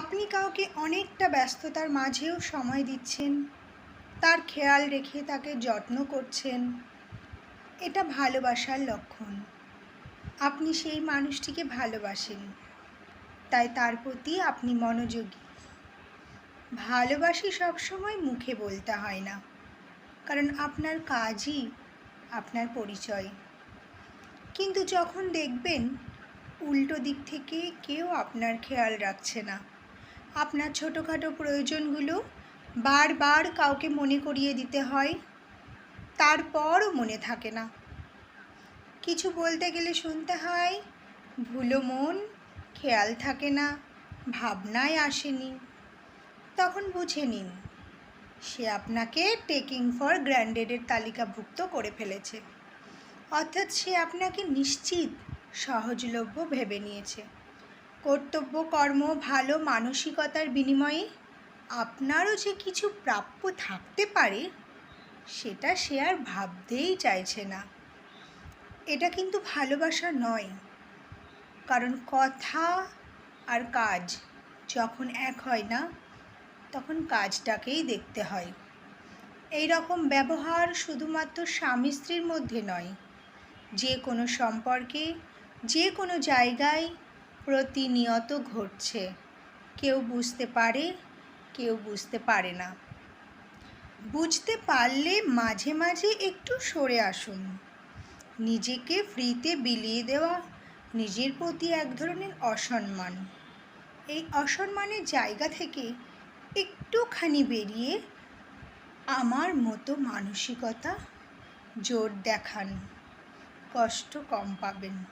আপনি কাউকে অনেকটা ব্যস্ততার মাঝেও সময় দিচ্ছেন, তার খেয়াল রেখে তাকে যত্ন করছেন, এটা ভালোবাসার লক্ষণ। আপনি সেই মানুষটিকে ভালোবাসেন, তাই তার প্রতি আপনি মনোযোগী। ভালোবাসি সবসময় মুখে বলতে হয় না, কারণ আপনার কাজই আপনার পরিচয়। কিন্তু যখন দেখবেন, উল্টো দিক থেকে কেউ আপনার খেয়াল রাখছে না। আপনার ছোটোখাটো প্রয়োজনগুলো বারবার কাউকে মনে করিয়ে দিতে হয়, তারপরও মনে থাকে না। কিছু বলতে গেলে শুনতে হয়, ভুলো মন, খেয়াল থাকে না ভাবনায় আসেনি। তখন বুঝে নিন, সে আপনাকে টেকিং ফর গ্র্যান্ডেডের তালিকাভুক্ত করে ফেলেছে। অর্থাৎ সে আপনাকে নিশ্চিত, সহজলভ্য ভেবে নিয়েছে। কর্তব্য, কর্ম, ভালো মানসিকতার বিনিময়ে আপনারও যে কিছু প্রাপ্য থাকতে পারে, সেটা সে আর ভাবতেই চাইছে না। এটা কিন্তু ভালোবাসা নয়। কারণ কথা আর কাজ যখন এক হয় না, তখন কাজটাকেই দেখতে হয়। এই রকম ব্যবহার শুধুমাত্র স্বামী স্ত্রীর মধ্যে নয়, যে কোনো সম্পর্কে, যে কোনো জায়গায় প্রতিনিয়ত ঘটছে। কেউ বুঝতে পারে, কেউ বুঝতে পারে না। বুঝতে পারলে মাঝে মাঝে একটু সরে আসুন। নিজেকে ফ্রিতে বিলিয়ে দেওয়া, নিজের প্রতি এক ধরনের অসম্মান। এই অসম্মানের জায়গা থেকে একটুখানি বেরিয়ে আমার মতো মানসিকতা জোর দেখান। কষ্ট কম পাবেন।